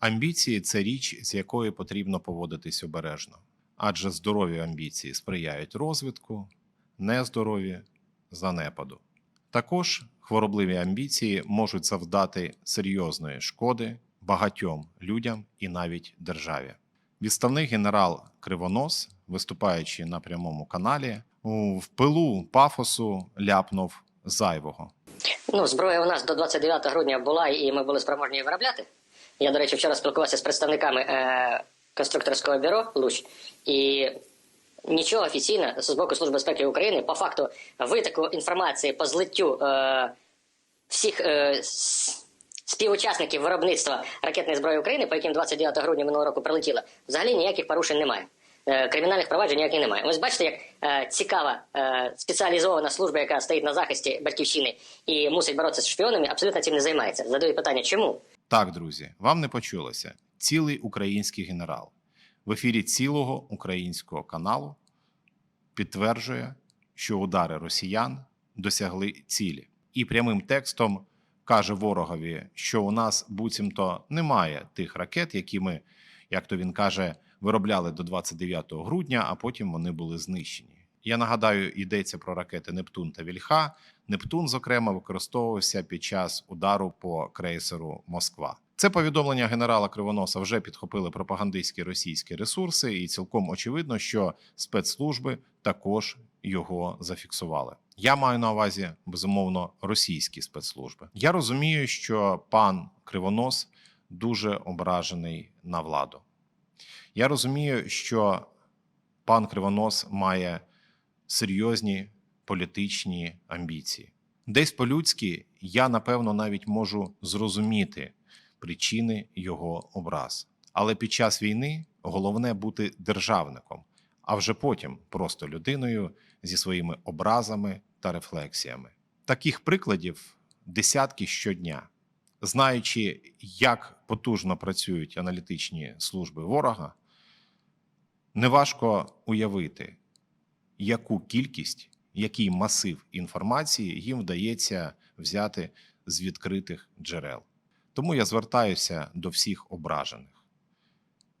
Амбіції це річ, з якою потрібно поводитись обережно, адже здорові амбіції сприяють розвитку, нездорові занепаду. Також хворобливі амбіції можуть завдати серйозної шкоди багатьом людям і навіть державі. Відставний генерал Кривонос, виступаючи на прямому каналі, в пилу пафосу ляпнув зайвого. Ну, зброя у нас до 29 грудня була, і ми були спроможні її виробляти. Я, до речі, вчора спілкувався з представниками е, конструкторського бюро Луч, і нічого офіційно з боку Служби безпеки України по факту витоку інформації по злиттю е, всіх е, співучасників виробництва ракетної зброї України, по яким 29 грудня минулого року прилетіло, взагалі ніяких порушень немає. Е, Кримінальних проваджень ніяких немає. Ось бачите, як е, цікава е, спеціалізована служба, яка стоїть на захисті батьківщини і мусить боротися з шпіонами, абсолютно цим не займається. Задаю питання, чому? Так, друзі, вам не почулося. Цілий український генерал в ефірі цілого українського каналу підтверджує, що удари росіян досягли цілі, і прямим текстом каже ворогові, що у нас буцімто немає тих ракет, які ми, як то він каже, виробляли до 29 грудня, а потім вони були знищені. Я нагадаю, йдеться про ракети Нептун та Вільха. Нептун, зокрема, використовувався під час удару по крейсеру Москва. Це повідомлення генерала Кривоноса вже підхопили пропагандистські російські ресурси, і цілком очевидно, що спецслужби також його зафіксували. Я маю на увазі безумовно російські спецслужби. Я розумію, що пан Кривонос дуже ображений на владу. Я розумію, що пан Кривонос має серйозні політичні амбіції. Десь по-людськи я, напевно, навіть можу зрозуміти причини його образ. Але під час війни головне бути державником, а вже потім просто людиною зі своїми образами та рефлексіями. Таких прикладів десятки щодня. Знаючи, як потужно працюють аналітичні служби ворога, неважко уявити, яку кількість, який масив інформації їм вдається взяти з відкритих джерел. Тому я звертаюся до всіх ображених.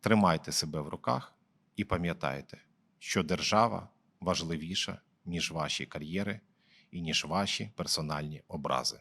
Тримайте себе в руках і пам'ятайте, що держава важливіша, ніж ваші кар'єри і ніж ваші персональні образи.